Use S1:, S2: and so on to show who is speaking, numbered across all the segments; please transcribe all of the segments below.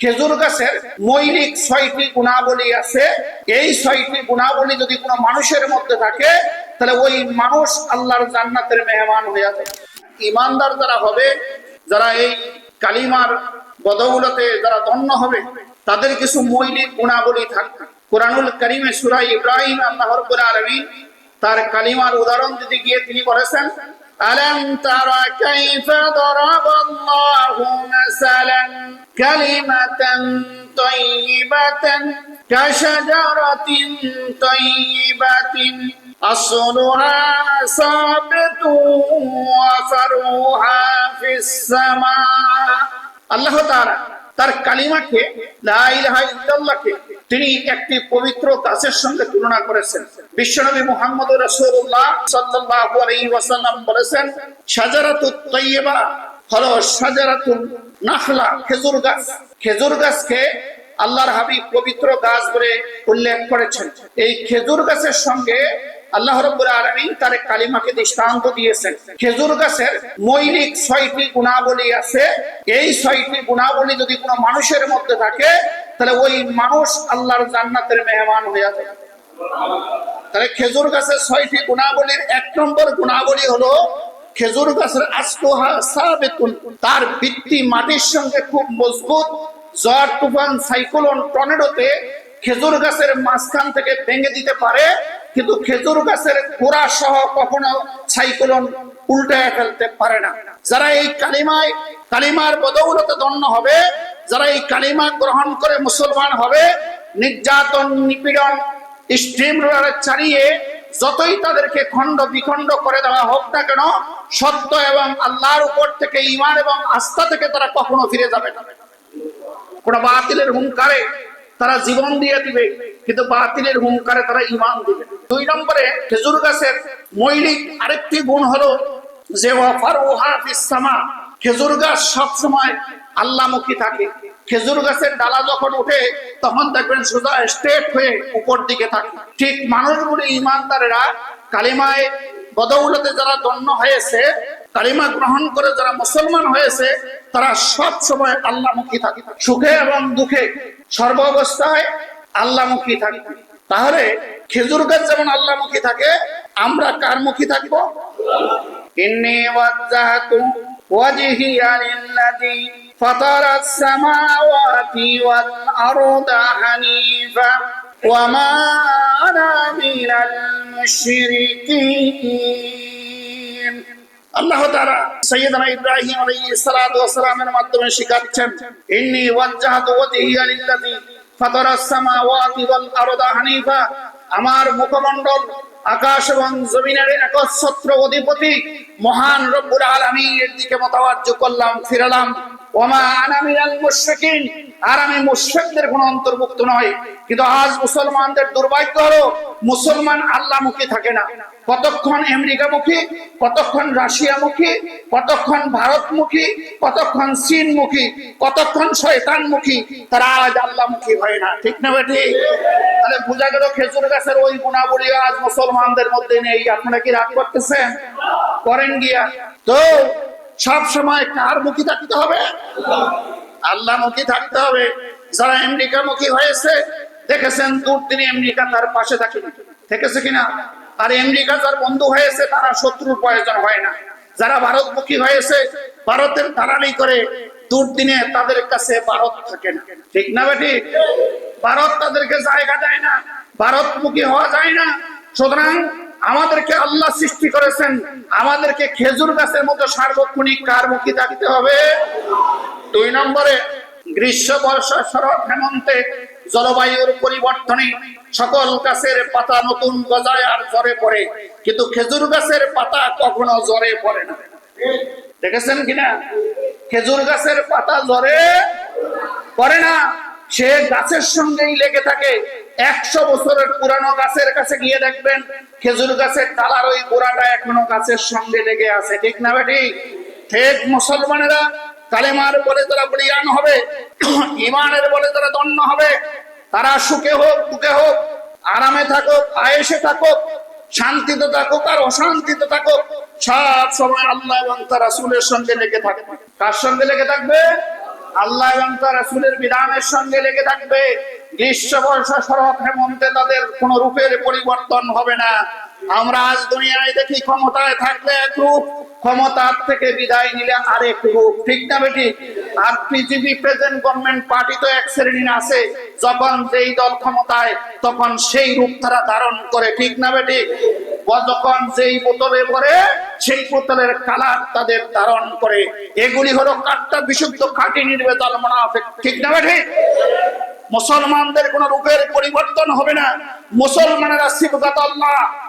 S1: খেজুর গাছের মৌলিক ছয়টি গুণাবলী আছে। এই ছয়টি গুণাবলী যদি কোনো মানুষের মধ্যে থাকে, তাহলে ওই মানুষ আল্লাহর জান্নাতের মেহমান হয়ে যাবে। ইমানদার যারা হবে, যারা এই কালিমার বদৌলতে যারা ধন্য হবে, তাদের কিছু মৌলিক গুণাবলী থাকবে। কোরআনুল করিমে সুরাই ইব্রাহিম, আল্লাহ রব্বুল আলামিন তার কালিমার উদাহরণ দিতে গিয়ে তিনি বলেছেন ألم تر كيف ضرب الله مثلا كلمة طيبة كشجرة طيبة أصلها ثابت وفرعها في السماء. الله تعالى তার কালিমাকে তিনি একটি পবিত্র গাছের সঙ্গে তুলনা করেছেন। বিশ্বনবী মুহাম্মদ ওয়াসাল্লাম বলেছেন তাইয়্যিবা হলো নাখলা, খেজুর গাছ। খেজুর গাছকে আল্লাহর হাবিব পবিত্র গাছ বলে উল্লেখ করেছেন। এই খেজুর গাছের সঙ্গে আল্লাহ রব্বুল তার কালিমাকে দৃষ্টান্ত দিয়েছেন। খেজুর গাছের মৌলিক ছয়টি গুণাবলী আছে। এই ছয়টি গুণাবলী যদি কোনো মানুষের মধ্যে থাকে, তাহলে ওই মানুষ আল্লাহর জান্নাতের মেহমান হয়ে যাবে। তাহলে খেজুর গাছের ছয়টি গুণাবলীর এক নম্বর গুণাবলী হলো, খেজুর গাছের আস্তহা সাবেতুন, তার ভিত্তি মাটির সঙ্গে খুব মজবুত ঝড় তুফান, সাইক্লোন, টর্নেডোতে খেজুর গাছের মাঝখান থেকে ভেঙে দিতে পারে। কিন্তু খেজুর গাছের গোড়া সহ কখনো সাইক্লোন উল্টায় ফেলতে পারে না। যারা এই কালিমায়, কালিমার বদৌলতে দণ্ড হবে, যারা এই কালিমা গ্রহণ করে মুসলমান হবে, নির্যাতন, নিপীড়ন, স্ট্রিম রোলারে চালিয়ে যতই তাদেরকে খণ্ড বিখণ্ড করে দেওয়া হোক না কেন, সত্য এবং আল্লাহর উপর থেকে ইমান এবং আস্থা থেকে তারা কখনো ফিরে যাবে না। কোন বাতিলের হুঙ্কারে তারা জীবন দিয়ে দিবে, কিন্তু বাতিলের হুঙ্কারে তারা ইমান দিবে। দুই নম্বরে খেজুর গাছের মৌলিক আরেকটি গুণ হলো যে ওয়াফার ওহা ফিসামা খেজুর গাছ সবসময় আল্লাহমুখী থাকে। খেজুর গাছের ডালা যখন উঠে তখন দেখবেন সোজা স্ট্রেট হয়ে উপর দিকে থাকে। ঠিক মানুষগুলি ইমানদারেরা কালিমায় বদৌলতে যারা দণ্ড হয়েছে, কালিমা গ্রহণ করে যারা মুসলমান হয়েছে, তারা সব সময় আল্লাহমুখী থাকে। সুখে এবং দুঃখে সর্ব অবস্থায় আল্লাহমুখী থাকে তাহলে খেজুর গাছ যেমন আল্লাহমুখী থাকে, আমরা কার মুখী থাকব? ইন্নি ওয়াজ্জাহাতু ওয়াজহিয়া লিল্লাযী وما أنا من المشركين আল্লাহ তাআলা সাইয়েদনা ইব্রাহিম আলাইহিস সালাতু ওয়াস সালামের মাধ্যমে শিখাচ্ছেন ইন্নী ওয়াজ্জাহাতু ওয়াজহিয়া লিল্লাযী ফাতারাস সামাওয়াতি ওয়াল আরদা হানিফা আমার মুখমণ্ডল আকাশ এবং জমিনের একচ্ছত্র অধিপতি মহান রব্বুল আলামিনের দিকে মতাবাজ্য করলাম ফিরালাম ওমা আনা মিনাল মুশরিকিন আর আমি মুশরিকদের কোন অন্তর্ভুক্ত নয় কিন্তু আজ মুসলমানদের দুর্ভাগ্য হলো, মুসলমান থাকে না। কতক্ষণ আমেরিকামুখী, কতক্ষণ কতক্ষণ কতক্ষণ কতক্ষণ তারা আজ আল্লাহমুখী হয় না। ঠিক না বেটি? তাহলে বোঝা গেল খেজুর গাছের ওই গুণাবলী আজ মুসলমানদের মধ্যে নেই। আপনারা কি রাগ করতেছেন? করেন গিয়া। তো সব সময় কার মুখী থাকতে হবে? আল্লাহ মুখী থাকতে হবে। যারা আমেরিকা মুখী হয়েছে, দেখেছেন দূর দুর্দিনে আমেরিকা তার পাশে থাকে থেকেছে কিনা? আর আমেরিকা যার বন্ধু হয়েছে, তারা শত্রুর প্রয়োজন হয় না। যারা ভারতমুখী হয়েছে, ভারতের দালালি করে দুর্দিনে তাদের কাছে ভারত থাকে না। ঠিক না বেটি? ভারত তাদেরকে জায়গা দেয় না। ভারতমুখী হওয়া যায় না। সুতরাং আমাদেরকে আল্লাহ সৃষ্টি করেছেন। আমাদেরকে খেজুর গাছের মতো সার্বক্ষণিক কার মুখী থাকতে হবে। দুই নম্বরে, গ্রীষ্ম, বর্ষা, শরৎ, হেমন্তে জলবায়ুর পরিবর্তনে সকল গাছের পাতা নতুন গজায় আর জ্বরে পড়ে। কিন্তু খেজুর গাছের পাতা কখনো জ্বরে পড়ে না। দেখেছেন কিনা? খেজুর গাছের পাতা জ্বরে পড়ে না। সে গাছের সঙ্গেই লেগে থাকে। একশো বছরের পুরানো গাছের কাছে গিয়ে দেখবেন, খেজুর গাছের তালার ওই গোড়াটা এখনও গাছের সঙ্গে লেগে আছে। ঠিক না বেটি? ঠিক, মুসলমানেরা কালেমার বলে তারা বলিয়ান হবে ইমানের বলে তারা দণ্ড হবে। তারা সুখে হোক, দুঃখে হোক, আরামে থাকুক আয়েসে থাকুক, শান্তিতে থাকুক আর অশান্তিতে থাকুক, সব সময় আল্লাহ এবং তার রাসূলের সঙ্গে লেগে থাকবে। কার সঙ্গে লেগে থাকবে? আল্লাহ এবং তার রাসূলের বিধানের সঙ্গে লেগে থাকবে। গ্রীষ্ম বর্ষা শরৎ হেমন্তে তাদের কোন রূপের পরিবর্তন হবে না। আমরা আজ দুনিয়ায় দেখি ক্ষমতায় থাকলে এক রূপ ক্ষমতার থেকে বিদায় নিলে আরেক রূপ ঠিক না বেটি? আর পৃথিবী প্রেজেন্ট গভর্নমেন্ট পার্টি তো এক শ্রেণির আছে। যখন যেই দল ক্ষমতায়, তখন সেই রূপ তারা ধারণ করে। ঠিক না বেটি? যখন যেই বোতলে ভরে সেই বোতলের কালার তাদের ধারণ করে। এগুলি হলো কাঠটা বিশুদ্ধ, খাঁটি নির্বেদল মোনাফেক। ঠিক না বেটি? মুসলমানদের কোন রূপের পরিবর্তন হবে না। মুসলমানেরা সিবগাত আল্লাহ।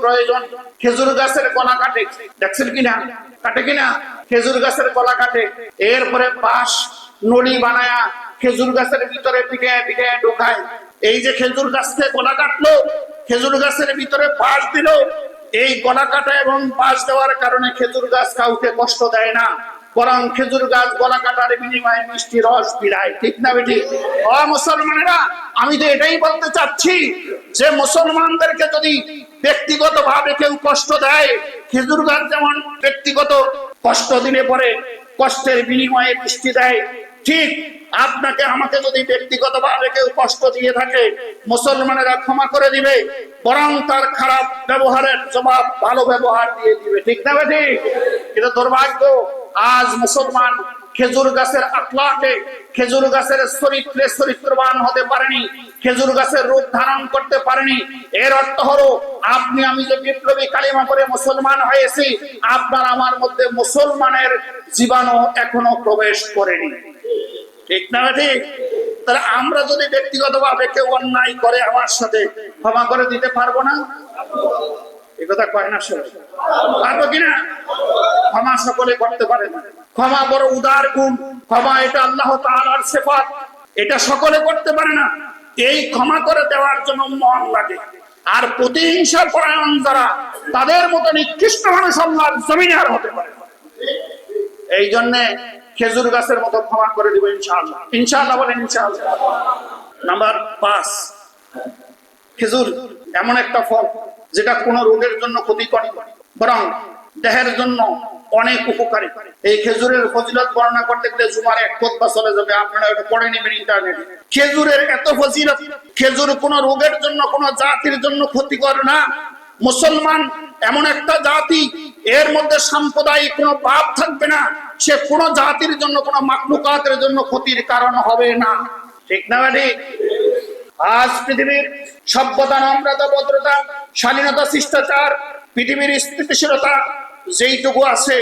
S1: প্রয়োজন। খেজুর গাছের গলা কাটে। দেখছেন কিনা? কাটে কিনা? খেজুর গাছের গলা কাটে। এরপরে বাঁশ, নলি বানায়া খেজুর গাছের ভিতরে পিঠে পিঠে ঢোকায়। এই যে খেজুর গাছকে কলা কাটলো, খেজুর গাছের ভিতরে বাঁশ দিল এই গলা কাটা এবং বাঁশ দেওয়ার কারণে খেজুর গাছ কাউকে কষ্ট দেয় না। বরং খেজুর গাছ গলা কাটার বিনিময়ে মিষ্টি রস পিড়ায় ঠিক না বেটি? অ, মুসলমানেরা, আমি তো এটাই বলতে চাচ্ছি যে মুসলমানদেরকে যদি ব্যক্তিগত ভাবে কেউ কষ্ট দেয়, খেজুর গাছ যেমন ব্যক্তিগত কষ্ট দিলে পরে কষ্টের বিনিময়ে মিষ্টি দেয়, ঠিক আপনাকে আমাকে যদি ব্যক্তিগত ভাবে কেউ কষ্ট দিয়ে থাকে, মুসলমানেরা ক্ষমা করে দিবে, বরং তার খারাপ ব্যবহারের জবাব ভালো ব্যবহার দিয়ে দিবে। ঠিক না বেটি? এটা দুর্ভাগ্য। আজ মুসলমান খেজুর গাছের আকলাকে খেজুর গাছের চরিত্রে চরিত্রবান হতে পারেনি, খেজুর গাছের রূপ ধারণ করতে পারেনি। এর অর্থ হলো, আপনি, আমি যে বিপ্লবী কালিমা করে মুসলমান হয়েছি, আপনার আমার মধ্যে মুসলমানের জীবাণু এখনও প্রবেশ করেনি। ঠিক না ঠিক? তাহলে আমরা যদি ব্যক্তিগত ভাবে কেউ অন্যায় করে আমার সাথে, ক্ষমা করে দিতে পারব না? এ কথা কয় না সবাই? পারব কিনা ক্ষমা সকলে করতে পারে না। ক্ষমা বড় উদার গুণ। ক্ষমা এটা আল্লাহ তাআলার সিফাত। এটা সকলে করতে পারে না। এই ক্ষমা করে দেওয়ার জন্য মন লাগে। আর প্রতিহিংসা পরায়ণ যারা, তাদের মতো নিকৃষ্ট মানুষ আল্লাহর জমিনে আর হতে পারে। এই জন্যে খেজুর গাছের মতো ক্ষমা করে দিব ইনশাআল্লাহ। ইনশাআল্লাহ বলেন ইনশাআল্লাহ। নাম্বার পাঁচ, খেজুর এমন একটা ফল যেটা কোনো রোগের জন্য ক্ষতি করে বরং দেহের জন্য অনেক উপকারী। এই খেজুরের ফজিলত বর্ণনা করতে গেলে জুমার এক খোদবা চলে যাবে, আপনারা এটা পড়ে নেবেন ইন্টারনেটে। খেজুরের এত ফজিলত, খেজুর কোনো রোগের জন্য, কোনো জাতির জন্য ক্ষতিকর না। মুসলমান এমন একটা জাতি, এর মধ্যে সাম্প্রদায়িক কোনো ভাব থাকবে না। সে কোনো জাতির জন্য, কোনো মাকলুকাতের জন্য ক্ষতির কারণ হবে না। ঠিক না বাড়ি? আজ পৃথিবীর সভ্যতা, নম্রতা, ভদ্রতা স্বাধীনতা শিষ্টাচার, পৃথিবীর স্থিতিশীলতা যেইটুকু আছে,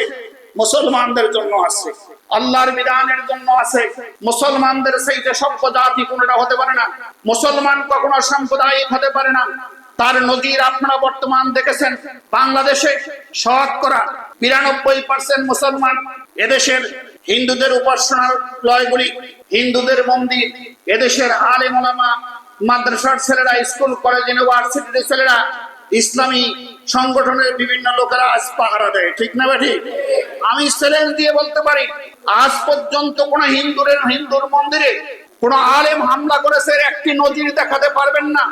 S1: মুসলমানদের জন্য আছে, আল্লাহর বিধানের জন্য আছে। মুসলমানদের সেইটা সভ্য জাতি কোনটা হতে পারে না। মুসলমান কখনো সাম্প্রদায়িক হতে পারে না। তার নজির আপনারা বর্তমান দেখেছেন। বাংলাদেশে শতকরা বিরানব্বই পার্সেন্ট মুসলমান এদেশের হিন্দুদের উপাসনালয়গুলি হিন্দুদের মন্দির এদেশের আলেম ওলামা, মাদ্রাসার ছেলেরা, স্কুল, কলেজ, ইউনিভার্সিটির ছেলেরা, ইসলামী সংগঠনের বিভিন্ন লোকেরা আজ পাহারা দেয়, ঠিক না ঠিক আমি চ্যালেঞ্জ দিয়ে বলতে পারি, আজ পর্যন্ত কোন হিন্দুরের, হিন্দুর মন্দিরে কোন আলেম হামলা করেছে, একটি নজির দেখাতে পারবেন না।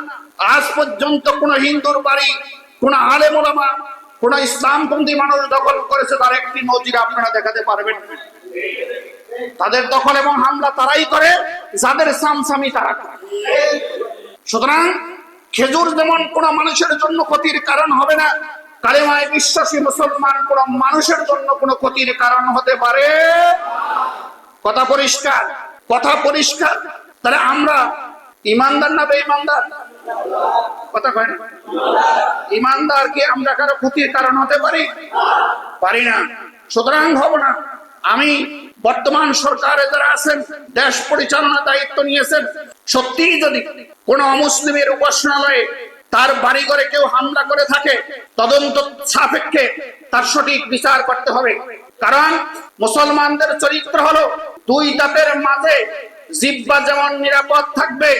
S1: আজ পর্যন্ত কোন হিন্দুর বাড়ি, কোন আলেম কোন ইসলামপন্থী মানুষ দখল করেছে, তার একটি নজির আপনারা দেখাতে পারবেন। তাদের দখল এবং হামলা তারাই করে, যাদের সামসামি তারা সুতরাং খেজুর যেমন কোন মানুষের জন্য ক্ষতির কারণ হবে না, কালেমায় বিশ্বাসী মুসলমান কোন মানুষের জন্য কোনো ক্ষতির কারণ হতে পারে। কথা পরিষ্কার কথা পরিষ্কার। তাহলে আমরা ইমানদার না বেঈমানদার? কথা কয় না? ইমানদার কি আমরা কারও ক্ষতির কারণ হতে পারি? পারি না। সুতরাং হব না, আমি বর্তমান সরকারে যারা আছেন, দেশ পরিচালনা দায়িত্ব নিয়েছেন, সত্যিই যদি কোন অমুসলিমের উপাসনালয়ে তার বাড়ি ঘরে কেউ হামলা করে থাকে, তদন্ত সাপেক্ষে তার সঠিক বিচার করতে হবে। কারণ মুসলমানদের চরিত্র হলো দুই দাঁতের মাঝে জিব্বা যেমন নিরাপদ থাকবে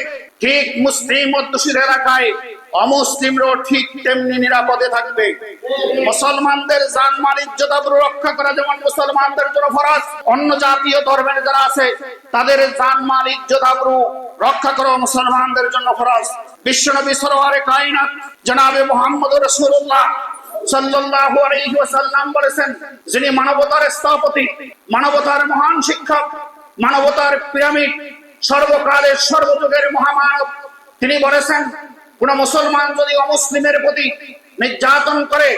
S1: ঠিক মুসলিম অধ্যুষির এলাকায় অমুসলিমরাও ঠিক তেমনি নিরাপদে থাকবে। মুসলমানদের জানমাল ইজ্জত আবরু রক্ষা করা যেমন মুসলমানদের জন্য ফরজ, অন্য জাতীয় ধর্মের যারা আছে, তাদের জানমাল ইজ্জত আবরু রক্ষা করা মুসলমানদের জন্য ফরজ। বিশ্বনবী সরোয়ারে কায়নাত জনাবে মুহাম্মদ রাসূলুল্লাহ সাল্লাল্লাহু আলাইহি ওয়াসাল্লাম বলেছেন, যিনি মানবতার স্থপতি, মানবতার মহান শিক্ষক, মানবতার পিরামিড সর্বকালের সর্বযুগের মহামানব। তিনি বলেছেন, কোন মুসলমান যদি অমুসলিমের প্রতি নির্যাতন করে,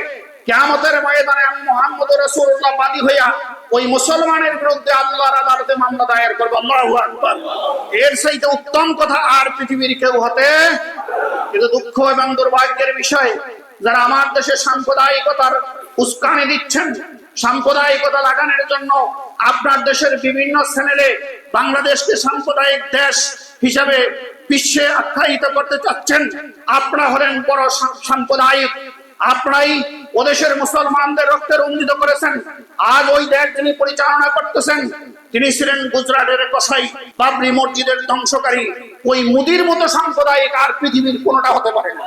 S1: কেয়ামতের ময়দানে আমি মোহাম্মদ রসুল্লাহ বাদী হইয়া ওই মুসলমানের বিরুদ্ধে আল্লাহর আদালতে মামলা দায়ের করব। আল্লাহু আকবার। এর চাইতে উত্তম কথা আর পৃথিবীর কেউ হতে কিন্তু দুঃখ এবং দুর্ভাগ্যের বিষয়, যারা আমার দেশে সাম্প্রদায়িকতার উস্কানি দিচ্ছেন সাম্প্রদায়িকতা লাগানোর জন্য আপনার দেশের বিভিন্ন চ্যানেলে বাংলাদেশকে সাম্প্রদায়িক দেশ হিসাবে বিশ্বে আখ্যায়িত করতে চাচ্ছেন। আপনারা হলেন বড় সাম্প্রদায়িক। আপনারাই ওদেশের মুসলমানদের রক্তে রঞ্জিত করেছেন। আজ ওই দেশ যিনি পরিচালনা করতেছেন, তিনি ছিলেন গুজরাটের কসাই বাবরি মসজিদের ধ্বংসকারী। ওই মুদির মতো সাম্প্রদায়িক আর পৃথিবীর কোনোটা হতে পারে না।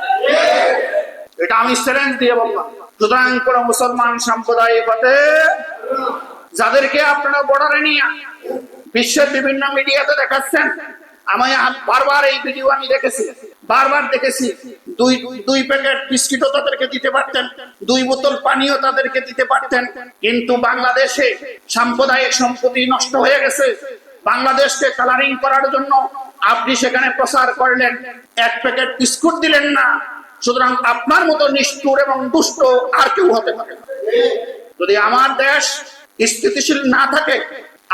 S1: এটা আমি চ্যালেঞ্জ দিয়ে বললাম। সুতরাং কোন মুসলমান সাম্প্রদায়িক হতে যাদেরকে আপনারা বর্ডারে নিয়ে বিশ্বের বিভিন্ন মিডিয়াতে দেখাচ্ছেন, আমি বারবার এই ভিডিও আমি দেখেছি, বারবার দেখেছি। দুই দুই প্যাকেট বিস্কিটও তাদেরকে দিতে পারতেন, দুই বোতল পানিও তাদেরকে দিতে পারতেন, কিন্তু বাংলাদেশে সাম্প্রদায়িক সম্পত্তি নষ্ট হয়ে গেছে। বাংলাদেশকে কালারিং করার জন্য আপনি সেখানে প্রচার করলেন, এক প্যাকেট বিস্কুট দিলেন না সুতরাং আপনার মতো নিষ্ঠুর এবং দুষ্ট আর কেউ হতে পারে যদি আমার দেশ স্থিতিশীল না থাকে,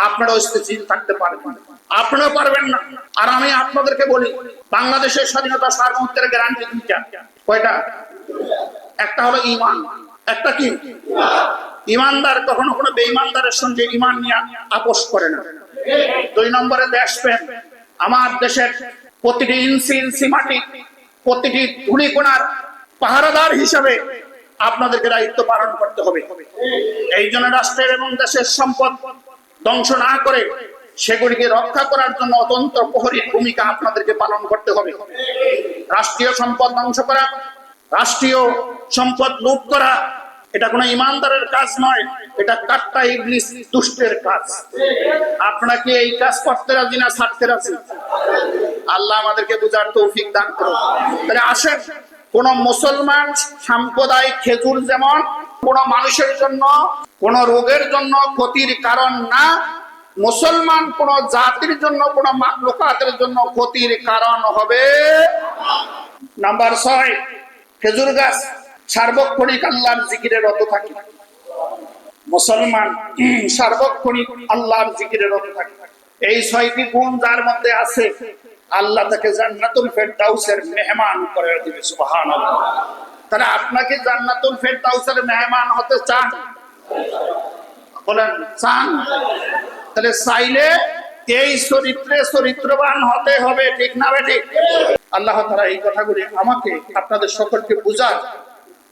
S1: আপনারাও স্থিতিশীল থাকতে পারবেন না। আপনারাও পারবেন না। আর আমি আপনাদেরকে বলি, বাংলাদেশের স্বাধীনতা সার্বভৌমত্বের গ্যারান্টি দুইটা কয়টা? একটা হলো ইমান একটা কি? ইমানদার কখনো কোনো বেঈমানদারের সঙ্গে ইমান নিয়ে আপোষ করে না। দুই নম্বরে দেশপ্রেম আমার দেশের প্রতিটি ইঞ্চি ইঞ্চি মাটি প্রতিটি ধুলিকোনার পাহারাদার হিসাবে আপনাদেরকে দায়িত্ব পালন করতে হবে। এই জন্য রাষ্ট্রের এবং দেশের সম্পদ ধ্বংস না করে সেগুলিকে রক্ষা করার জন্য অতন্ত্র প্রহরীর ভূমিকা আপনাদেরকে পালন করতে হবে। রাষ্ট্রীয় সম্পদ ধ্বংস করা, রাষ্ট্রীয় সম্পদ লুট করা এটা কোনো ইমানদারের কাজ নয়, এটা কাট্টা ইবলিস দুষ্টের কাজ। আপনারা কি এই কাজ করতে রাজি না ছাড়তে রাজি? আল্লাহ আমাদেরকে বুঝার তৌফিক দান করুন। তাহলে আসেন, কোন মুসলমান সাম্প্রদায়িক খেজুর যেমন, কোন মানুষের জন্য, কোন রোগের জন্য ক্ষতির কারণ না, মুসলমান কোন জাতির জন্য, কোন লোকাতের জন্য ক্ষতির কারণ হবে। নাম্বার ছয়, খেজুর গাছ। সার্বক্ষণিক আল্লাহর জিকিরে রত থাকে। মুসলমান সার্বক্ষণিক আল্লাহর জিকিরে রত থাকে। এই ছয়টি গুণ যার মধ্যে আছে, আল্লাহ তাকে জান্নাতুল ফেরদাউসের মেহমান করে দিবে, সুবহানাল্লাহ। তাহলে আপনাকে জান্নাতুল ফেরদাউসের মেহমান হতে চান? বলেন, চান। তাহলে চাইলে এই চরিত্রে চরিত্রবান হতে হবে, ঠিক না বেঠিক আল্লাহ তারা এই কথাগুলি আমাকে আপনাদের সকলকে বুঝার